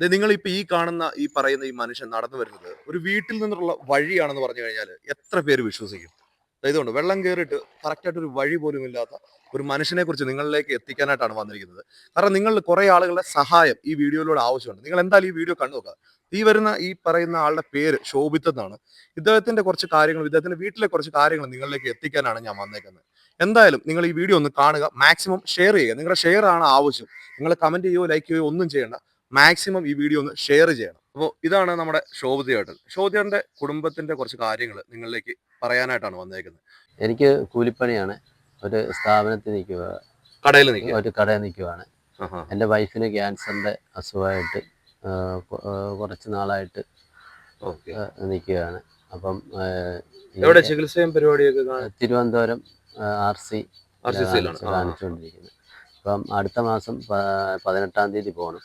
ഇപ്പൊ ഈ കാണുന്ന ഈ പറയുന്ന ഈ മനുഷ്യൻ നടന്നു വരുന്നത് ഒരു വീട്ടിൽ നിന്നുള്ള വഴിയാണെന്ന് പറഞ്ഞു കഴിഞ്ഞാൽ എത്ര പേര് വിശ്വസിക്കും? ഇതുകൊണ്ട് വെള്ളം കയറിയിട്ട് കറക്റ്റായിട്ട് ഒരു വഴി പോലും ഇല്ലാത്ത ഒരു മനുഷ്യനെ കുറിച്ച് നിങ്ങളിലേക്ക് എത്തിക്കാനായിട്ടാണ് വന്നിരിക്കുന്നത്. കാരണം നിങ്ങൾ കുറെ ആളുകളുടെ സഹായം ഈ വീഡിയോയിലൂടെ ആവശ്യമുണ്ട്. നിങ്ങൾ എന്തായാലും ഈ വീഡിയോ കണ്ടു നോക്കുക. ഈ വരുന്ന ഈ പറയുന്ന ആളുടെ പേര് ശോഭിത്ത് എന്നാണ്. ഇദ്ദേഹത്തിന്റെ കുറച്ച് കാര്യങ്ങൾ ഇദ്ദേഹത്തിന്റെ വീട്ടിലെ കുറച്ച് കാര്യങ്ങൾ നിങ്ങളിലേക്ക് എത്തിക്കാനാണ് ഞാൻ വന്നേക്കുന്നത്. എന്തായാലും നിങ്ങൾ ഈ വീഡിയോ ഒന്ന് കാണുക. മാക്സിമം ഷെയർ ചെയ്യുക. നിങ്ങളുടെ ഷെയർ ആണ് ആവശ്യം. നിങ്ങൾ കമന്റ് ചെയ്യുകയോ ലൈക്ക് ചെയ്യുകയോ ഒന്നും ചെയ്യേണ്ട. മാക്സിമം ഈ വീഡിയോ ഒന്ന് ഷെയർ ചെയ്യണം. അപ്പോൾ ഇതാണ് നമ്മുടെ ശോഭതയേട്ടൻ ശോഭതയുടെ കുടുംബത്തിന്റെ കുറച്ച് കാര്യങ്ങൾ നിങ്ങളിലേക്ക് പറയാനായിട്ടാണ് വന്നേക്കുന്നത്. എനിക്ക് കൂലിപ്പണിയാണ്. ഒരു സ്ഥാപനത്തിൽ നിൽക്കുക കടയിൽ നിൽക്കുക. ഒരു കടയിൽ നിൽക്കുവാണ്. എന്റെ വൈഫിന് ക്യാൻസറിന്റെ അസുഖമായിട്ട് കുറച്ച് നാളായിട്ട് നിൽക്കുകയാണ്. അപ്പം എവിടെ ചികിത്സയും പരിപാടിയൊക്കെ തിരുവനന്തപുരം ആർ സി. കാണിച്ചുകൊണ്ടിരിക്കുന്നത് അപ്പം അടുത്ത മാസം പതിനെട്ടാം തീയതി പോകണം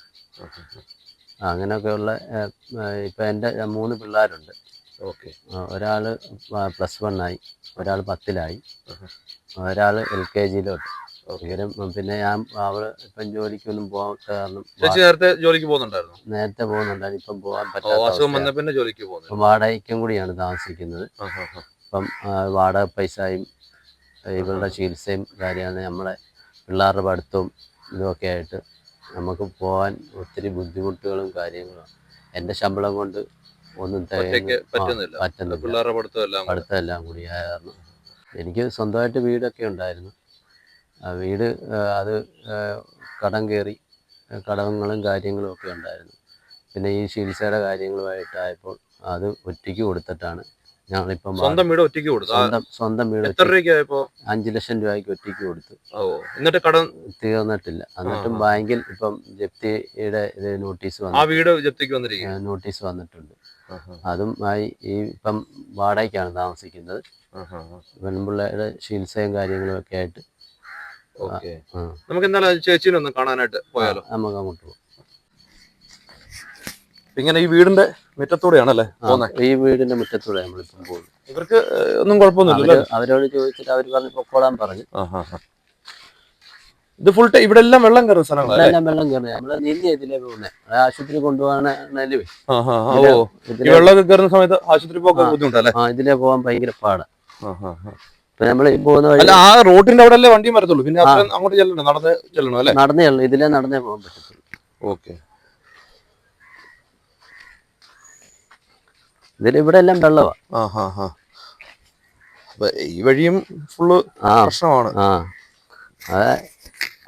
അങ്ങനെയൊക്കെയുള്ള ഇപ്പം എന്റെ മൂന്ന് പിള്ളേരുണ്ട്. ഓക്കെ. ഒരാൾ പ്ലസ് വൺ ആയി ഒരാൾ പത്തിലായി. ഒരാൾ എൽ കെ ജിയിലോട്ട്. പിന്നെ ഞാൻ അവൾ ഇപ്പം ജോലിക്കൊന്നും പോകാത്ത കാരണം നേരത്തെ ജോലിക്ക് പോകുന്നുണ്ടായിരുന്നു? നേരത്തെ പോകുന്നുണ്ടായിരുന്നു. ഇപ്പം പോകാൻ പറ്റാത്ത പിന്നെ ജോലിക്ക് പോകുന്നു ഇപ്പം വാടകയ്ക്കും കൂടിയാണ് താമസിക്കുന്നത്. ഇപ്പം ആ, വാടക പൈസയും ഇവരുടെ ചികിത്സയും കാര്യമാണ് നമ്മളെ പിള്ളേരുടെ പഠിത്തവും ഇതുമൊക്കെ ആയിട്ട് നമുക്ക് പോകാൻ ഒത്തിരി ബുദ്ധിമുട്ടുകളും കാര്യങ്ങളും എന്റെ ശമ്പളം കൊണ്ട് ഒന്നും പറ്റുന്നില്ല. പിള്ളേരുടെ. പഠിത്തമെല്ലാം കൂടി ആയിരുന്നു കാരണം. എനിക്ക് സ്വന്തമായിട്ട് വീടൊക്കെ ഉണ്ടായിരുന്നു. ആ വീട് അത് കടം കയറി കടങ്ങളും കാര്യങ്ങളും ഒക്കെ ഉണ്ടായിരുന്നു. പിന്നെ ഈ ചികിത്സയുടെ കാര്യങ്ങളുമായിട്ടായപ്പോൾ അത് ഒറ്റയ്ക്ക് കൊടുത്തിട്ടാണ് ഞങ്ങളിപ്പം സ്വന്തം വീട് ഒറ്റയ്ക്ക് കൊടുത്തു. സ്വന്തം സ്വന്തം വീട് എത്ര രൂപയ്ക്കായപ്പോ അഞ്ചു ലക്ഷം രൂപയ്ക്ക് ഒറ്റയ്ക്ക് കൊടുത്തു. എന്നിട്ട് കടം തീർന്നിട്ടില്ല. എന്നിട്ടും. ബാങ്കിൽ ഇപ്പം ജപ്തിയുടെ ഇത് നോട്ടീസ് വന്നു. വീട് ജപ്തിക്ക് വന്നിരിക്കുക നോട്ടീസ് വന്നിട്ടുണ്ട്. അതും ആയി ഈ ഇപ്പം വാടകയ്ക്കാണ് താമസിക്കുന്നത്. പെൺപിള്ളയുടെ ചികിത്സയും കാര്യങ്ങളും ഒക്കെ ആയിട്ട്. നമുക്ക് എന്തായാലും ചേച്ചീനെ ഒന്ന് കാണാനായിട്ട് പോയാലോ? നമുക്ക് അങ്ങോട്ട് പോകും. ഇങ്ങനെ ഈ വീടിന്റെ മുറ്റത്തൂടെയാണല്ലേ അല്ലേ പോകുന്നത് ഈ വീടിന്റെ മുറ്റത്തൂടെ നമ്മളിപ്പം ഇവർക്ക് ഒന്നും കുഴപ്പമൊന്നുമില്ല അവർ അവരോട് ചോദിച്ചിട്ട് അവർ പറഞ്ഞു പൊക്കോളാൻ പറഞ്ഞു. ഇത് ഫുൾ ടൈം ഇവിടെ എല്ലാം വെള്ളം കയറുന്ന സ്ഥലങ്ങളാണ് എല്ലാം വെള്ളം കയറുന്നത്. നമ്മൾ നീന്തി ഇതിലേ പോകുന്നത് ആശുപത്രി കൊണ്ടുപോകാനാണ് വെള്ളം വെള്ളമൊക്കെ കയറുന്ന സമയത്ത് ആശുപത്രി പോകാൻ. ബുദ്ധിമുട്ടല്ലേ? ഇതിലേ പോകാൻ ഭയങ്കര പാടാണ് നമ്മൾ പോകുന്ന വഴി ആ റോഡിന്റെ അവിടെ അല്ലേ വണ്ടിയും വരത്തുള്ളൂ. പിന്നെ അങ്ങോട്ട് ചെല്ലണം നടന്ന് ചെല്ലണം അല്ലേ? നടന്നേ ഉള്ളൂ. ഇതിലേ നടന്നേ പോകാൻ പറ്റത്തുള്ളൂ. ഓക്കെ. ഇതിൽ ഇവിടെ എല്ലാം വെള്ളമാ ആ ഹാ ഹാ ഈ വഴിയും ഫുള്ള് ആ പ്രശ്നമാണ്. ആ. അതെ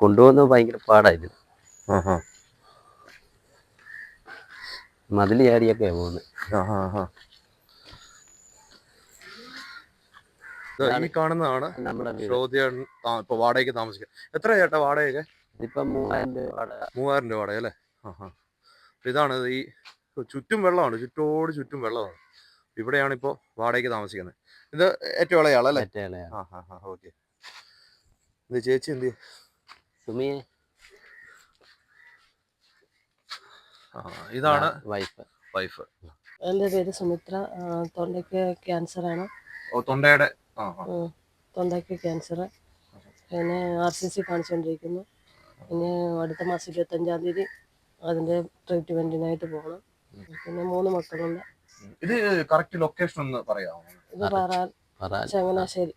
കൊണ്ടുപോകുന്നത് ഭയങ്കര പാടായിരുന്നു. മതിൽ ചാടിയൊക്കെ പോകുന്നത്. ഈ കാണുന്നതാണ് നമ്മുടെ വീട്. ശ്രോതിയൻ ഇപ്പൊ വാടകയ്ക്ക് താമസിക്കുക എത്ര ചേട്ടാ വാടകയൊക്കെ? ഇതിപ്പം മൂവായിരം രൂപ വാടക. മൂവായിരം രൂപ വാടക അല്ലേ? ഇതാണ് ഈ ചുറ്റും വെള്ളമാണ്. ചുറ്റോട് ചുറ്റും വെള്ളമാണ്. ഇവിടെയാണ് ഇപ്പോ വാടകയ്ക്ക് താമസിക്കുന്നത്. ഇത് ഏറ്റവും ഇളയാളല്ലേ. ആ ഓക്കെ. ഇത് ചേച്ചി എന്ത് ചെയ്യും? സുമിയെ ഇതാണ് വൈഫ്. വൈഫ്. എന്റെ പേര് സുമിത്ര. തൊണ്ടയ്ക്ക് ക്യാൻസർ ആണ് തൊണ്ടയുടെ. തൊണ്ടയ്ക്ക് ക്യാൻസർ. പിന്നെ ആർ സി സി കാണിച്ചുകൊണ്ടിരിക്കുന്നു പിന്നെ അടുത്ത മാസം ഇരുപത്തഞ്ചാം തീയതി അതിന്റെ ട്രീറ്റ്മെന്റിനായിട്ട് പോകണം പിന്നെ മൂന്ന് മക്കളുണ്ട്. ഇത് കറക്റ്റ് ലൊക്കേഷൻ ഒന്ന് പറയാമോ? ഇത് ചങ്ങനാശ്ശേരി.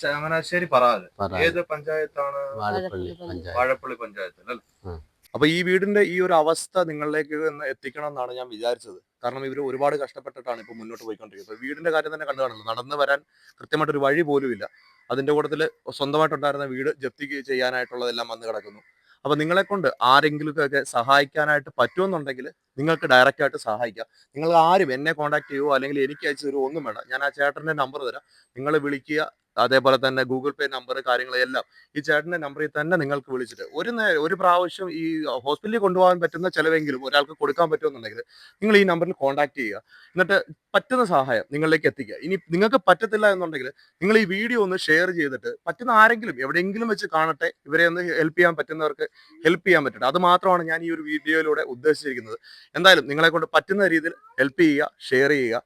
ചങ്ങനാശ്ശേരി പറാൽ പറ ഏത് പഞ്ചായത്താണ്? വാഴപ്പള്ളി വാഴപ്പള്ളി പഞ്ചായത്ത്. പഞ്ചായത്തിൽ അല്ലേ. അപ്പൊ ഈ വീടിന്റെ ഈ ഒരു അവസ്ഥ നിങ്ങളിലേക്ക് എത്തിക്കണം എന്നാണ് ഞാൻ വിചാരിച്ചത്. കാരണം ഇവർ ഒരുപാട് കഷ്ടപ്പെട്ടിട്ടാണ് ഇപ്പൊ മുന്നോട്ട് പോയിക്കൊണ്ടിരിക്കുന്നത്. വീടിന്റെ കാര്യം തന്നെ കണ്ടു കാണുന്നു നടന്നു വരാൻ കൃത്യമായിട്ട് ഒരു വഴി പോലും ഇല്ല അതിന്റെ കൂട്ടത്തിൽ സ്വന്തമായിട്ടുണ്ടായിരുന്ന വീട് ജപ്തി ചെയ്യാനായിട്ടുള്ളതെല്ലാം വന്ന് കിടക്കുന്നു. അപ്പൊ നിങ്ങളെ കൊണ്ട് ആരെങ്കിലുമൊക്കെ സഹായിക്കാനായിട്ട് പറ്റുമെന്നുണ്ടെങ്കിൽ നിങ്ങൾക്ക് ഡയറക്റ്റ് ആയിട്ട് സഹായിക്കാം. നിങ്ങൾ ആരും എന്നെ കോൺടാക്ട് ചെയ്യുവോ അല്ലെങ്കിൽ എനിക്ക് അയച്ചു തരുമോ ഒന്നും വേണ്ട. ഞാൻ ആ ചേട്ടന്റെ നമ്പർ തരാം. നിങ്ങൾ വിളിക്കുക. അതേപോലെ തന്നെ ഗൂഗിൾ പേ നമ്പർ കാര്യങ്ങളെല്ലാം ഈ ചേട്ടന്റെ നമ്പറിൽ തന്നെ നിങ്ങൾക്ക് വിളിച്ചിട്ട് ഒരു ഒരു പ്രാവശ്യം ഈ ഹോസ്പിറ്റലിൽ കൊണ്ടുപോകാൻ പറ്റുന്ന ചിലവെങ്കിലും ഒരാൾക്ക് കൊടുക്കാൻ പറ്റുമെന്നുണ്ടെങ്കിൽ നിങ്ങൾ ഈ നമ്പറിൽ കോൺടാക്ട് ചെയ്യുക. എന്നിട്ട് പറ്റുന്ന സഹായം നിങ്ങളിലേക്ക് എത്തിക്കുക. ഇനി നിങ്ങൾക്ക് പറ്റത്തില്ല എന്നുണ്ടെങ്കിൽ നിങ്ങൾ ഈ വീഡിയോ ഒന്ന് ഷെയർ ചെയ്തിട്ട് പറ്റുന്ന ആരെങ്കിലും എവിടെയെങ്കിലും വെച്ച് കാണട്ടെ. ഇവരെ ഒന്ന് ഹെൽപ്പ് ചെയ്യാൻ പറ്റുന്നവർക്ക് ഹെൽപ്പ് ചെയ്യാൻ പറ്റട്ടെ. അത് മാത്രമാണ് ഞാൻ ഈ ഒരു വീഡിയോയിലൂടെ ഉദ്ദേശിച്ചിരിക്കുന്നത്. എന്തായാലും നിങ്ങളെ കൊണ്ട് പറ്റുന്ന രീതിയിൽ ഹെൽപ്പ് ചെയ്യുക ഷെയർ ചെയ്യുക.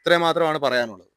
ഇത്രയും മാത്രമാണ് പറയാനുള്ളത്.